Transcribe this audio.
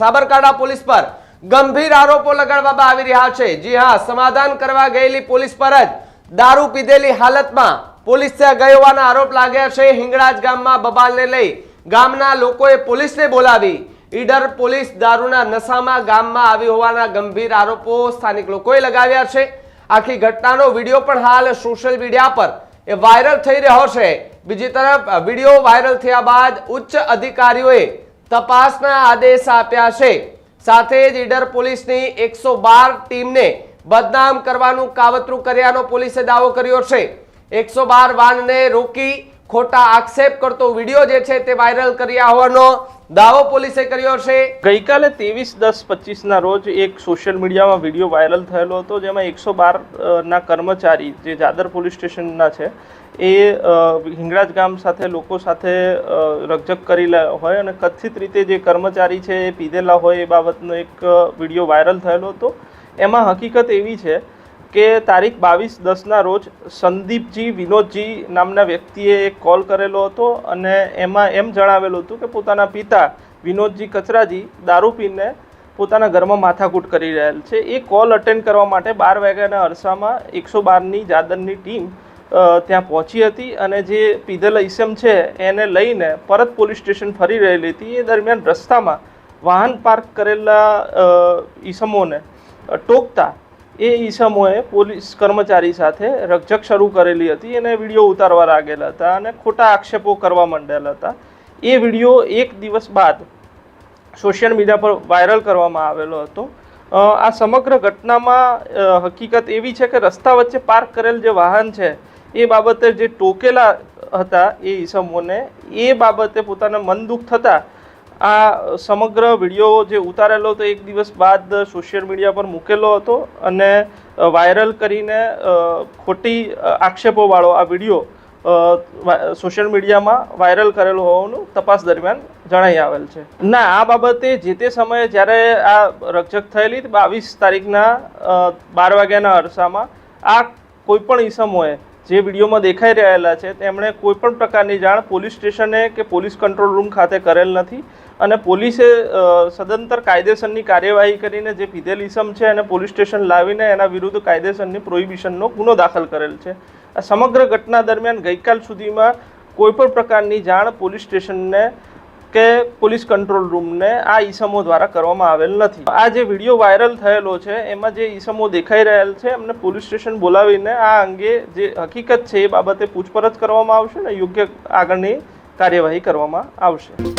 Sabarkantha police પર ગંભીર આરોપો લગાડવામાં આવી રહ્યા છે. જી હા, સમાધાન કરવા ગયેલી પોલીસ પર જ દારૂ પીધેલી હાલતમાં પોલીસ ત્યાં ગઈ હોવાના આરોપ લાગ્યા છે. હિંગળાજ ગામમાં બબાલને લઈ ગામના લોકોએ પોલીસને બોલાવી. ઈડર પોલીસ દારૂના નશામાં ગામમાં આવી હોવાના ગંભીર આરોપો સ્થાનિક લોકોએ લગાવ્યા છે. આખી ઘટનાનો વીડિયો પણ હાલ સોશિયલ મીડિયા પર એ વાયરલ થઈ રહ્યો છે. બીજી તરફ, વીડિયો વાયરલ થયા બાદ ઉચ્ચ અધિકારીઓએ તપાસના આદેશ આપ્યા છે. સાથે જ ઈડર પોલીસની એકસો બાર ટીમને બદનામ કરવાનું કાવતરું કર્યાનો પોલીસે દાવો કર્યો છે. એકસો બાર વાનને રોકી ખોટા આક્ષેપ કરતો વીડિયો જે છે તે વાયરલ કર્યા હોવાનો દાવો પોલીસે કર્યો છે ગઈકાલે ત્રેવીસ દસ પચીસના રોજ એક સોશિયલ મીડિયામાં વીડિયો વાયરલ થયેલો હતો, જેમાં એકસો બાર ના કર્મચારી જે જાદર પોલીસ સ્ટેશનના છે, એ હિંગળાજ ગામ સાથે લોકો સાથે રકઝક કરેલા હોય અને કથિત રીતે જે કર્મચારી છે એ પીધેલા હોય એ બાબતનો એક વીડિયો વાયરલ થયેલો હતો. એમાં હકીકત એવી છે કે તારીખ બાવીસ દસના રોજ સંદીપજી વિનોદજી નામના વ્યક્તિએ એક કોલ કરેલો હતો અને એમાં એમ જણાવેલું હતું કે પોતાના પિતા વિનોદજી કચરાજી દારૂ પીને પોતાના ઘરમાં માથાકૂટ કરી રહેલ છે. એ કોલ અટેન્ડ કરવા માટે બાર વાગ્યાના અરસામાં એકસો બારની જાદરની ટીમ ત્યાં પહોંચી હતી અને જે પીધેલા ઈસમ છે એને લઈને પરત પોલીસ સ્ટેશન ફરી રહેલી હતી. એ દરમિયાન રસ્તામાં વાહન પાર્ક કરેલા ઈસમોને ટોકતા એ ઈસમોએ પોલીસ કર્મચારી સાથે રકઝક શરૂ કરેલી હતી. અને વીડિયો ઉતારવા લાગેલા હતા અને ખોટા આક્ષેપો કરવા માંડેલા હતા. એ વીડિયો એક દિવસ બાદ સોશિયલ મીડિયા પર વાયરલ કરવામાં આવેલો હતો. આ સમગ્ર ઘટનામાં હકીકત એવી છે કે રસ્તા વચ્ચે પાર્ક કરેલ જે વાહન છે, એ બાબતે જે ટોકેલા હતા એ ઈસમોને, એ બાબતે પોતાને મન દુઃખ થતાં આ સમગ્ર વીડિયો જે ઉતારેલો હતો એક દિવસ બાદ સોશિયલ મીડિયા પર મૂકેલો હતો અને વાયરલ કરીને ખોટી આક્ષેપોવાળો આ વીડિયો સોશિયલ મીડિયામાં વાયરલ કરેલો હોવાનું તપાસ દરમિયાન જણાઈ આવેલ છે. ના, આ બાબતે જે તે સમયે જ્યારે આ રકઝક થયેલી બાવીસ તારીખના બાર વાગ્યાના અરસામાં આ કોઈ પણ ઈસમોએ જે વિડીયોમાં દેખાઈ રહેલા છે, તેમણે કોઈ પણ પ્રકારની જાણ પોલીસ સ્ટેશને કે પોલીસ કંટ્રોલ રૂમ ખાતે કરેલ નથી અને પોલીસે સદંતર કાયદેસરની કાર્યવાહી કરીને જે પીધેલ ઇસમ છે એને પોલીસ સ્ટેશન લાવીને એના વિરુદ્ધ કાયદેસરની પ્રોહિબિશનનો ગુનો દાખલ કરેલ છે. આ સમગ્ર ઘટના દરમિયાન ગઈકાલ સુધીમાં કોઈપણ પ્રકારની જાણ પોલીસ સ્ટેશનને કે પોલીસ કંટ્રોલ રૂમને આ ઈસમો દ્વારા કરવામાં આવેલ નથી. આ જે વીડિયો વાયરલ થયેલો છે, એમાં જે ઈસમો દેખાઈ રહેલ છે, એમને પોલીસ સ્ટેશન બોલાવીને આ અંગે જે હકીકત છે એ બાબતે પૂછપરછ કરવામાં આવશે ને યોગ્ય આગળની કાર્યવાહી કરવામાં આવશે.